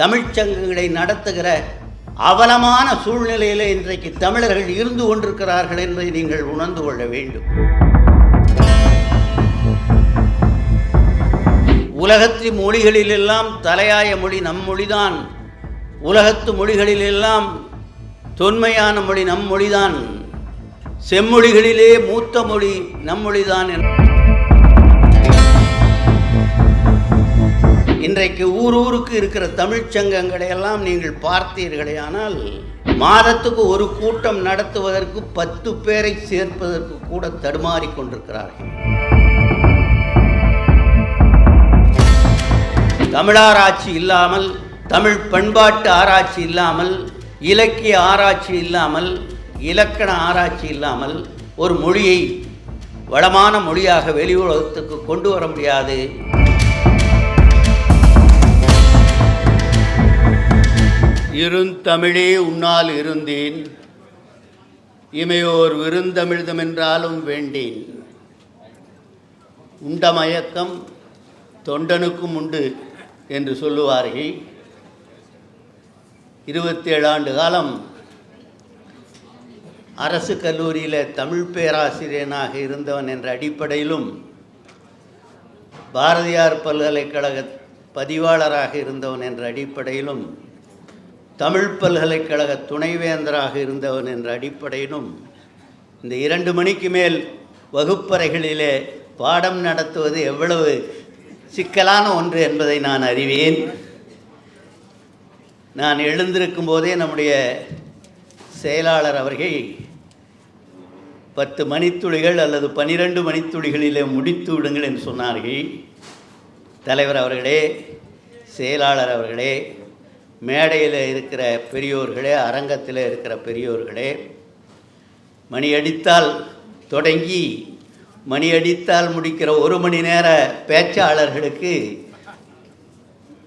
தமிழ்ச்சங்கங்களை நடத்துகிற அவலமான சூழ்நிலையில் இன்றைக்கு தமிழர்கள் இருந்து கொண்டிருக்கிறார்கள் என்பதை நீங்கள் உணர்ந்து கொள்ள வேண்டும். உலகத்து மொழிகளிலெல்லாம் தலையாய மொழி நம் மொழிதான். உலகத்து மொழிகளிலெல்லாம் தொன்மையான மொழி நம் மொழிதான். செம்மொழிகளிலே மூத்த மொழி நம் மொழிதான் இன்றைக்கு ஊர் ஊருக்கு இருக்கிற தமிழ்ச்சங்கங்களை எல்லாம் நீங்கள் பார்த்தீர்களே ஆனால் மாதத்துக்கு ஒரு கூட்டம் நடத்துவதற்கு பத்து பேரை சேர்ப்பதற்கு கூட தடுமாறிக் கொண்டிருக்கிறார்கள். தமிழாராய்ச்சி இல்லாமல் தமிழ் பண்பாட்டு ஆராய்ச்சி இல்லாமல் இலக்கிய ஆராய்ச்சி இல்லாமல் இலக்கண ஆராய்ச்சி இல்லாமல் ஒரு மொழியை வளமான மொழியாக வெளி உலகத்துக்கு கொண்டு வர முடியாது. இருந்தமிழே உன்னால் இருந்தேன். இமையோர் விருந்தமிழ்தமென்றாலும் வேண்டேன். உண்ட மயக்கம் தொண்டனுக்கும் உண்டு என்று சொல்லுவார்கள். இருபத்தேழு ஆண்டு காலம் அரசு கல்லூரியில் தமிழ் பேராசிரியனாக இருந்தவன் என்ற அடிப்படையிலும் பாரதியார் பல்கலைக்கழக பதிவாளராக இருந்தவன் என்ற அடிப்படையிலும் தமிழ் பல்கலைக்கழக துணைவேந்தராக இருந்தவன் என்ற அடிப்படையிலும் இந்த இரண்டு மணிக்கு மேல் வகுப்பறைகளிலே பாடம் நடத்துவது எவ்வளவு சிக்கலான ஒன்று என்பதை நான் அறிவேன். நான் எழுந்திருக்கும் போதே நம்முடைய செயலாளர் அவர்கள் பத்து மணித்துளிகள் அல்லது பனிரெண்டு மணித்துளிகளிலே முடித்து விடுங்கள் என்று சொன்னார்கள். தலைவர் அவர்களே செயலாளர் அவர்களே மேடையில் இருக்கிற பெரியோர்களே அரங்கத்தில் இருக்கிற பெரியோர்களே மணி அடித்தால் தொடங்கி மணி அடித்தால் முடிக்கிற ஒரு மணி நேர பேச்சாளர்களுக்கு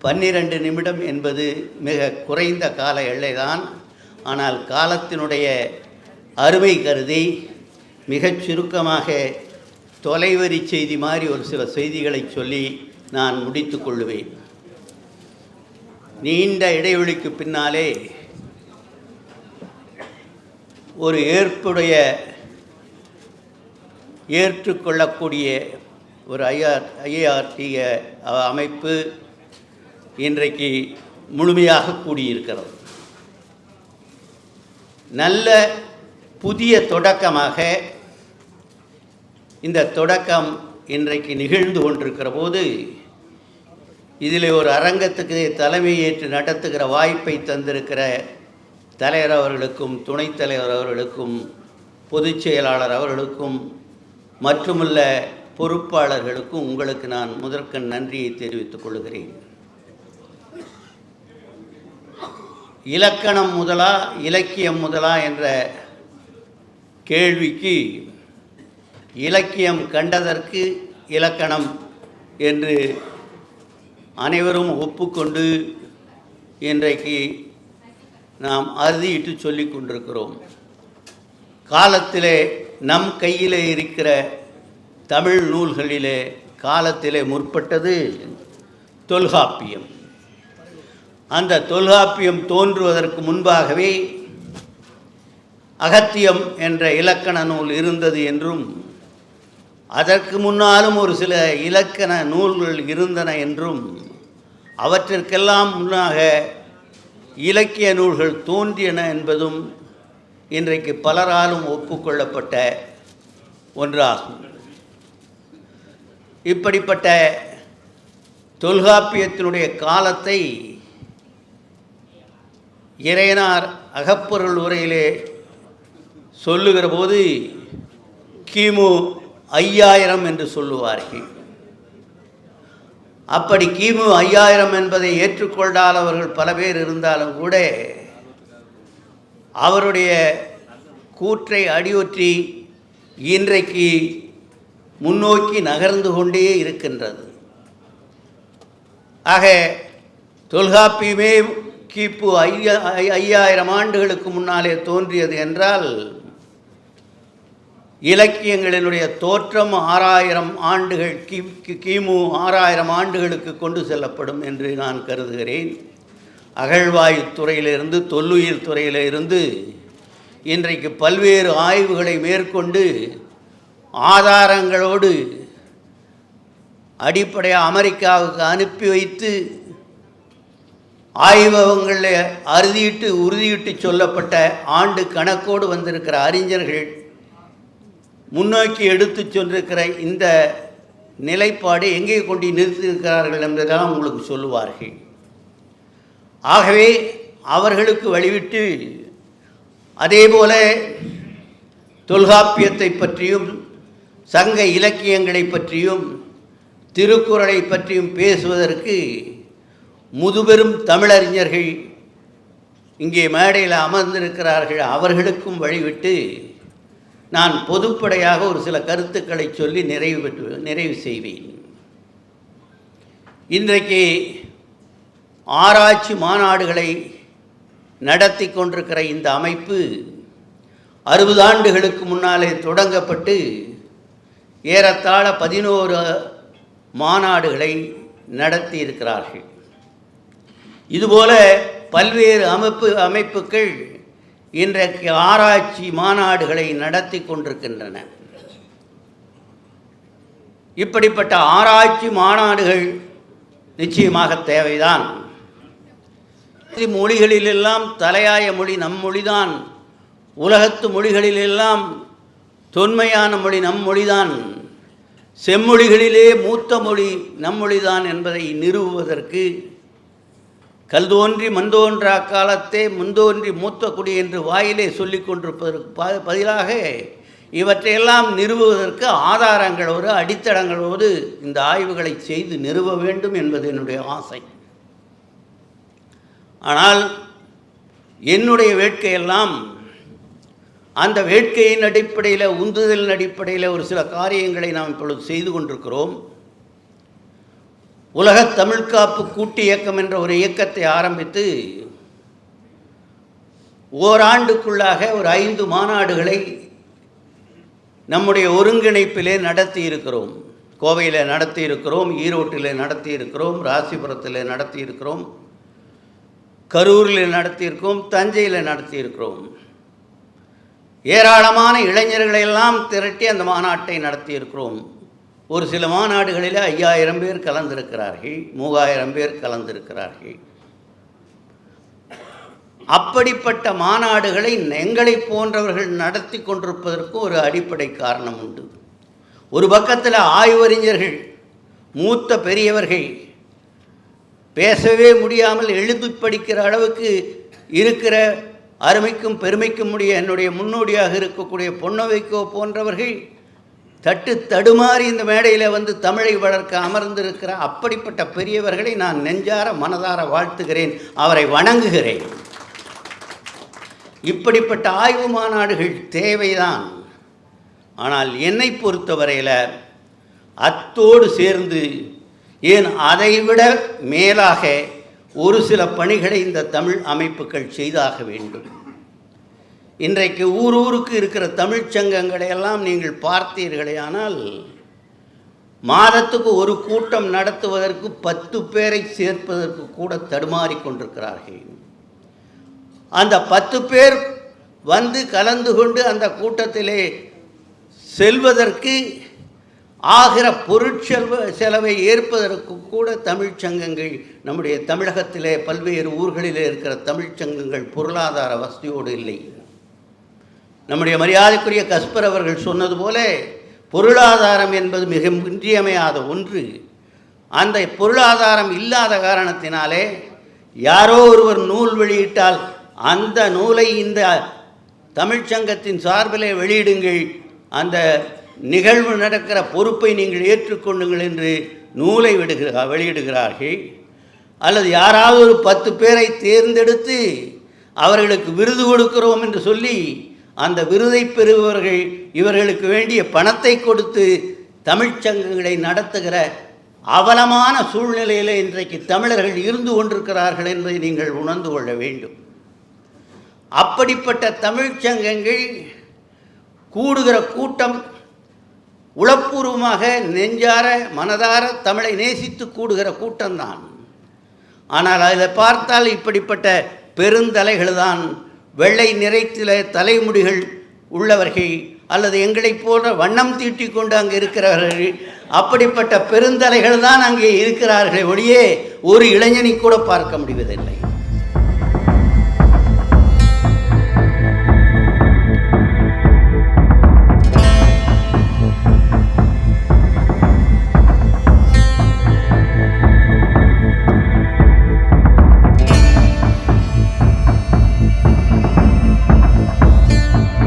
பன்னிரண்டு நிமிடம் என்பது மிக குறைந்த கால எல்லைதான். ஆனால் காலத்தினுடைய அருமை கருதி மிகச் சுருக்கமாக தொலைவரி செய்தி மாதிரி ஒரு சில செய்திகளை சொல்லி நான் முடித்து கொள்ளுவேன் நீண்ட இடைவெளிக்கு பின்னாலே ஒரு ஏற்புடைய ஏற்றுக்கொள்ளக்கூடிய ஒரு ஐஆர் ஐஏஆர்டிய அமைப்பு இன்றைக்கு முழுமையாக கூடியிருக்கிறது. நல்ல புதிய தொடக்கமாக இந்த தொடக்கம் இன்றைக்கு நிகழ்ந்து கொண்டிருக்கிற போது இதில் ஒரு அரங்கத்துக்கு தலைமை ஏற்று நடத்துகிற வாய்ப்பை தந்திருக்கிற தலைவர் அவர்களுக்கும் துணைத் தலைவர் அவர்களுக்கும் பொதுச் செயலாளர் அவர்களுக்கும் மற்றுமுள்ள பொறுப்பாளர்களுக்கும் உங்களுக்கு நான் முதற்கண் நன்றியை தெரிவித்துக் கொள்கிறேன். இலக்கணம் முதலா இலக்கியம் முதலா என்ற கேள்விக்கு இலக்கியம் கண்டதற்கு இலக்கணம் என்று அனைவரும் ஒப்புக்கொண்டு இன்றைக்கு நாம் அறுதியிட்டு சொல்லிக் கொண்டிருக்கிறோம். காலத்திலே நம் கையிலே இருக்கிற தமிழ் நூல்களிலே காலத்திலே முற்பட்டது தொல்காப்பியம். அந்த தொல்காப்பியம் தோன்றுவதற்கு முன்பாகவே அகத்தியம் என்ற இலக்கண நூல் இருந்தது என்றும் அதற்கு முன்னாலும் ஒரு சில இலக்கண நூல்கள் இருந்தன என்றும் அவற்றிற்கெல்லாம் முன்னாக இலக்கிய நூல்கள் தோன்றியன என்பதும் இன்றைக்கு பலராலும் ஒப்புக்கொள்ளப்பட்ட ஒன்றாகும். இப்படிப்பட்ட தொல்காப்பியத்தினுடைய காலத்தை இறையனார் அகப்பொருள் உரையிலே சொல்லுகிற போது கிமு ஐயாயிரம் என்று சொல்லுவார்கள். அப்படி கிமு ஐயாயிரம் என்பதை ஏற்றுக்கொள்ளாதவர்கள் பல பேர் இருந்தாலும் கூட அவருடைய கூற்றை அடியொற்றி இன்றைக்கு முன்னோக்கி நகர்ந்து கொண்டே இருக்கின்றது. ஆக தொல்காப்பியமே கிபு ஐயா ஐயாயிரம் ஆண்டுகளுக்கு முன்னாலே தோன்றியது என்றால் இலக்கியங்களினுடைய தோற்றம் ஆறாயிரம் ஆண்டுகள் கி கிமு ஆறாயிரம் ஆண்டுகளுக்கு கொண்டு செல்லப்படும் என்று நான் கருதுகிறேன். அகழ்வாயு துறையிலிருந்து தொல்லுயிர் துறையிலிருந்து இன்றைக்கு பல்வேறு ஆய்வுகளை மேற்கொண்டு ஆதாரங்களோடு அடிப்படையாக அமெரிக்காவுக்கு அனுப்பி வைத்து ஆய்வகங்களில் அறுதியிட்டு உறுதியிட்டு சொல்லப்பட்ட ஆண்டு கணக்கோடு வந்திருக்கிற அறிஞர்கள் முன்னோக்கி எடுத்து சென்றிருக்கிற இந்த நிலைப்பாடு எங்கே கொண்டு நிறுத்தியிருக்கிறார்கள் என்பதெல்லாம் உங்களுக்கு சொல்லுவார்கள். ஆகவே அவர்களுக்கு வழிவிட்டு அதேபோல தொல்காப்பியத்தை பற்றியும் சங்க இலக்கியங்களை பற்றியும் திருக்குறளை பற்றியும் பேசுவதற்கு முதுபெரும் தமிழறிஞர்கள் இங்கே மேடையில் அமர்ந்திருக்கிறார்கள். அவர்களுக்கும் வழிவிட்டு நான் பொதுப்படையாக ஒரு சில கருத்துக்களை சொல்லி நிறைவு பெற்று நிறைவு செய்வேன். இன்றைக்கு ஆராய்ச்சி மாநாடுகளை நடத்தி கொண்டிருக்கிற இந்த அமைப்பு அறுபது ஆண்டுகளுக்கு முன்னாலே தொடங்கப்பட்டு ஏறத்தாழ பதினோரு மாநாடுகளை நடத்தி இருக்கிறார்கள் இதுபோல பல்வேறு அமைப்பு அமைப்புகள் இன்றைக்கு ஆராய்ச்சி மாநாடுகளை நடத்தி கொண்டிருக்கின்றன. இப்படிப்பட்ட ஆராய்ச்சி மாநாடுகள் நிச்சயமாக தேவைதான். மொழிகளிலெல்லாம் தலையாய மொழி நம் மொழிதான். உலகத்து மொழிகளிலெல்லாம் தொன்மையான மொழி நம் மொழிதான். செம்மொழிகளிலே மூத்த மொழி நம் மொழிதான் என்பதை நிறுவுவதற்கு கல் தோன்றி மண் தோன்ற காலத்தே முந்தோன்றி மூத்த குடி என்று வாயிலே சொல்லி கொண்டிருப்பதற்கு ப- பதிலாக இவற்றையெல்லாம் நிறுவுவதற்கு ஆதாரங்களோடு அடித்தளங்களோடு இந்த ஆய்வுகளை செய்து நிறுவ வேண்டும் என்பது என்னுடைய ஆசை. ஆனால் என்னுடைய வேட்கையெல்லாம் அந்த வேட்கையின் அடிப்படையில் உந்துதலின் அடிப்படையில் ஒரு சில காரியங்களை நாம் இப்பொழுது செய்து கொண்டிருக்கிறோம். உலகத் தமிழ்காப்பு கூட்டு இயக்கம் என்ற ஒரு இயக்கத்தை ஆரம்பித்து ஓராண்டுக்குள்ளாக ஒரு ஐந்து மாநாடுகளை நம்முடைய ஒருங்கிணைப்பிலே நடத்தி இருக்கிறோம் கோவையில் நடத்தி இருக்கிறோம் ஈரோட்டில் நடத்தி இருக்கிறோம் ராசிபுரத்தில் நடத்தி இருக்கிறோம் கரூரில் நடத்தியிருக்கோம் தஞ்சையில் நடத்தியிருக்கிறோம். ஏராளமான இளைஞர்களையெல்லாம் திரட்டி அந்த மாநாட்டை நடத்தியிருக்கிறோம். ஒரு சில மாநாடுகளில் ஐயாயிரம் பேர் கலந்திருக்கிறார்கள் மூவாயிரம் பேர் கலந்திருக்கிறார்கள். அப்படிப்பட்ட மாநாடுகளை எங்களை போன்றவர்கள் நடத்தி கொண்டிருப்பதற்கு ஒரு அடிப்படை காரணம் உண்டு. ஒரு பக்கத்தில் ஆய்வறிஞர்கள் மூத்த பெரியவர்கள் பேசவே முடியாமல் எழுதி படிக்கிற அளவுக்கு இருக்கிற அருமைக்கும் பெருமைக்கும் உடைய என்னுடைய முன்னோடியாக இருக்கக்கூடிய பொன்னவைக்கோ போன்றவர்கள் தட்டு தடுமாறி இந்த மேடையில் வந்து தமிழை வளர்க்க அமர்ந்திருக்கிற அப்படிப்பட்ட பெரியவர்களை நான் நெஞ்சார மனதார வாழ்த்துகிறேன் அவரை வணங்குகிறேன். இப்படிப்பட்ட ஆய்வு மாநாடுகள் தேவைதான். ஆனால் என்னை பொறுத்தவரையில் அத்தோடு சேர்ந்து ஏன் அதைவிட மேலாக ஒரு சில பணிகளை இந்த தமிழ் அமைப்புகள் செய்தாக வேண்டும். இன்றைக்கு ஊர் ஊருக்கு இருக்கிற தமிழ்ச் சங்கங்களை எல்லாம் நீங்கள் பார்த்தீர்களேயானால் மாதத்துக்கு ஒரு கூட்டம் நடத்துவதற்கு பத்து பேரை சேர்ப்பதற்கு கூட தடுமாறிக் கொண்டிருக்கிறார்கள். அந்த பத்து பேர் வந்து கலந்து கொண்டு அந்த கூட்டத்திலே செல்வதற்கு ஆகிற பொருட்செல்வ செலவை ஏற்பதற்கு கூட தமிழ்ச் சங்கங்கள் நம்முடைய தமிழகத்திலே பல்வேறு ஊர்களிலே இருக்கிற தமிழ்ச் சங்கங்கள் பொருளாதார வசதியோடு இல்லை. நம்முடைய மரியாதைக்குரிய கஸ்பர் அவர்கள் சொன்னது போல பொருளாதாரம் என்பது மிக இன்றியமையாத ஒன்று. அந்த பொருளாதாரம் இல்லாத காரணத்தினாலே யாரோ ஒருவர் நூல் வெளியிட்டால் அந்த நூலை இந்த தமிழ்ச்சங்கத்தின் சார்பிலே வெளியிடுங்கள். அந்த நிகழ்வு நடக்கிற பொறுப்பை நீங்கள் ஏற்றுக்கொள்ளுங்கள் என்று நூலை விடுகிறா வெளியிடுகிறார்கள். அல்லது யாராவது ஒரு பத்து பேரை தேர்ந்தெடுத்து அவர்களுக்கு விருது கொடுக்கிறோம் என்று சொல்லி அந்த விருதை பெறுபவர்கள் இவர்களுக்கு வேண்டிய பணத்தை கொடுத்து தமிழ்ச்சங்கங்களை நடத்துகிற அவலமான சூழ்நிலையில் இன்றைக்கு தமிழர்கள் இருந்து கொண்டிருக்கிறார்கள் என்பதை நீங்கள் உணர்ந்து கொள்ள வேண்டும். அப்படிப்பட்ட தமிழ்ச்சங்கங்கள் கூடுகிற கூட்டம் உளப்பூர்வமாக நெஞ்சார மனதார தமிழை நேசித்து கூடுகிற கூட்டம்தான். ஆனால் அதில் பார்த்தால் இப்படிப்பட்ட பெருந்தலைகள் தான் வெள்ளை நிறைத்தில தலைமுடிகள் உள்ளவர்கள் அல்லது எங்களைப் போன்ற வண்ணம் தீட்டிக் கொண்டு அங்கே இருக்கிறவர்கள் அப்படிப்பட்ட பெருந்தலைகள் தான் அங்கே இருக்கிறார்களே ஒழியே ஒரு இளைஞனை கூட பார்க்க முடிவதில்லை.